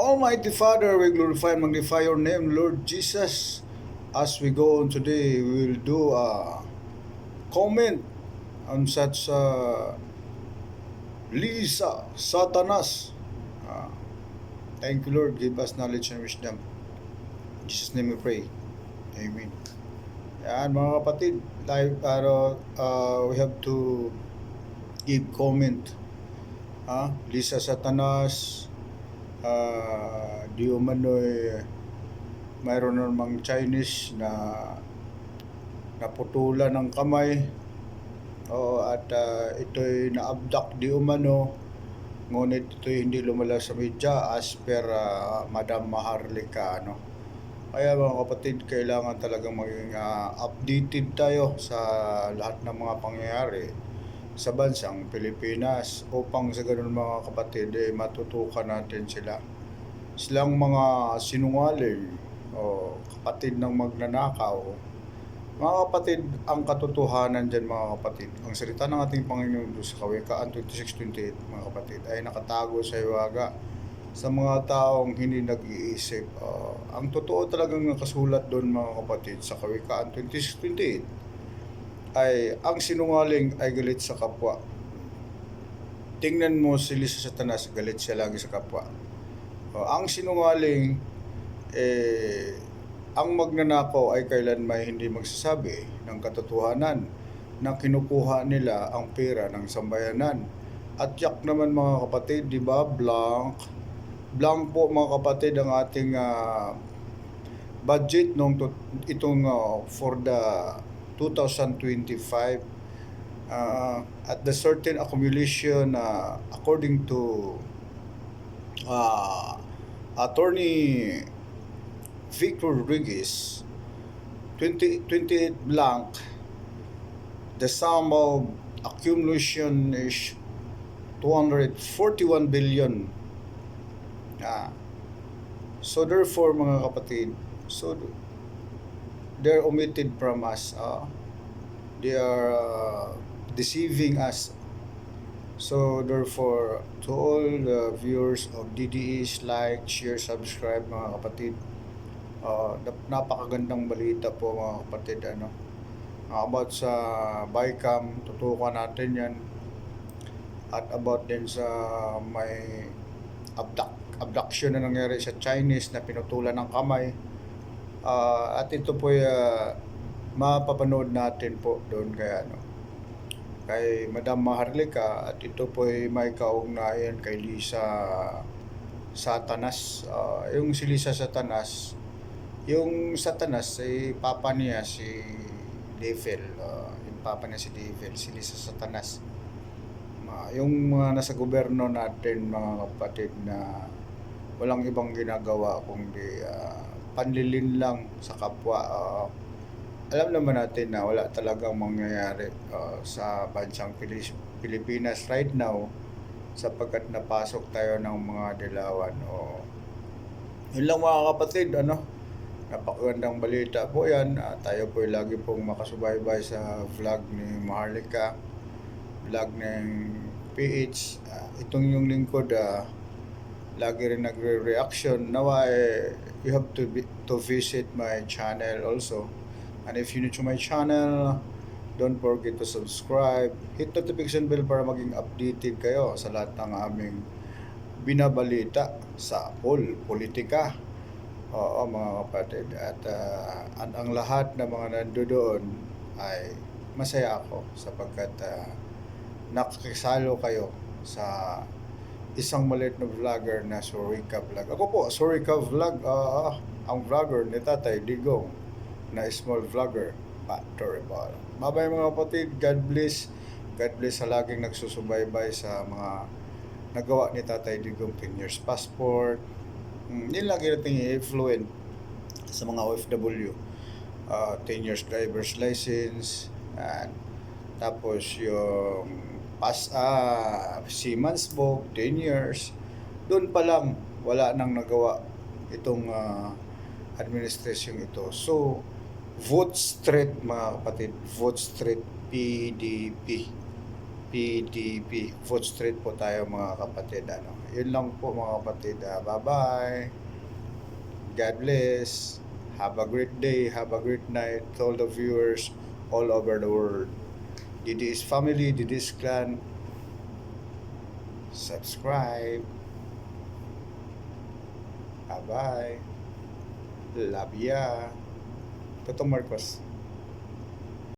Almighty Father, we glorify and magnify your name, Lord Jesus. As we go on today, we will do a comment on such uh, Lisa Satanas. Ah, thank you, Lord. Give us knowledge and wisdom. In Jesus' name we pray. Amen. Yan mga kapatid, live, ano, uh, we have to give comment. Ah, Lisa Satanas, uh, di umano'y mayroon namang Chinese na naputulan ng kamay. O at uh, ito'y na-abduct di umano. Ngunit ito'y hindi lumala sa media as per uh, Madam Maharlika ano. Kaya mga kapatid, kailangan talagang maging uh, updated tayo sa lahat ng mga pangyayari sa bansang Pilipinas upang sa ganun mga kapatid eh, matutukan natin sila. Silang mga sinungaling o kapatid ng magnanakaw. Mga kapatid, ang katotohanan dyan mga kapatid, ang salita ng ating Panginoon sa Kawikaan 26.28 mga kapatid ay nakatago sa iwaga sa mga taong hindi nag-iisip. Uh, ang totoo talagang nakasulat doon mga kapatid sa Kawikaan 26.28 ay ang sinungaling ay galit sa kapwa. Tingnan mo si Lisa Satanas, galit siya lagi sa kapwa. Uh, ang sinungaling, eh, ang magnanakaw ay kailan may hindi magsasabi ng katotohanan na kinukuha nila ang pera ng sambayanan. At yak naman mga kapatid, di ba, blank, blank po mga kapatid ang ating uh, budget nung to, itong uh, for the 2025 uh, at the certain accumulation uh, according to uh, attorney Victor Rodriguez 20, 28 blank the sum of accumulation is 241 billion Ah. So therefore mga kapatid, so they're omitted from us. ah. they are uh, deceiving us. So therefore, to all the viewers of DDEs, like, share, subscribe mga kapatid. Uh, napakagandang balita po mga kapatid. Ano, Ah, about sa BICAM, tutukan natin yan. At about din sa may abduct, abduction na nangyari sa Chinese na pinutulan ng kamay. Ah, at ito po uh, mapapanood natin po doon kay ano kay Madam Maharlika at ito po ay may kaugnayan kay Lisa Satanas. Ah, yung si Lisa Satanas, yung Satanas ay papa niya si Devil. Ah, yung papa niya si Devil, si Lisa Satanas. Ma- yung mga nasa gobyerno natin mga kapatid na walang ibang ginagawa kundi ah, panlilin lang sa kapwa. Ah, alam naman natin na wala talagang mangyayari ah, sa bansang Pilipinas right now sapagkat napasok tayo ng mga dilawan. O yun lang mga kapatid ano? Napakagandang balita po yan. Ah, tayo po lagi pong makasubaybay sa vlog ni Maharlika vlog ng PH Ah, itong yung lingkod ah, lagi rin nagre-reaction nawa eh, you have to be, to visit my channel also. And if you new to my channel don't forget to subscribe. Hit notification bell para maging updated kayo sa lahat ng aming binabalita sa poll politika. Oo mga kapatid. At ah, ang, ang lahat ng mga nandoon ay masaya ako sapagkat ah, nakakisalo kayo sa isang maliit na vlogger na Sorika Vlog. Ako po, Sorika Vlog, ah, ang vlogger ni Tatay Digong na small vlogger, Pat Torrebal. Mabay mga kapatid, God bless. God bless sa laging nagsusubaybay sa mga nagawa ni Tatay Digong 10 years passport. Hmm, yun lagi natin i-influence sa mga OFW. Ah, 10 years driver's license. And tapos yung Pas, uh, Siemens Book, 10 years. Doon pa lang, wala nang nagawa itong ah, uh, administration ito. So, vote straight mga kapatid. Vote straight PDP. PDP. Vote straight po tayo mga kapatid. Ano? Yun lang po mga kapatid. Uh, bye-bye. God bless. Have a great day. Have a great night. To all the viewers all over the world. DDS family, DDS clan. Subscribe. Bye-bye. Love ya. Totong Marcos.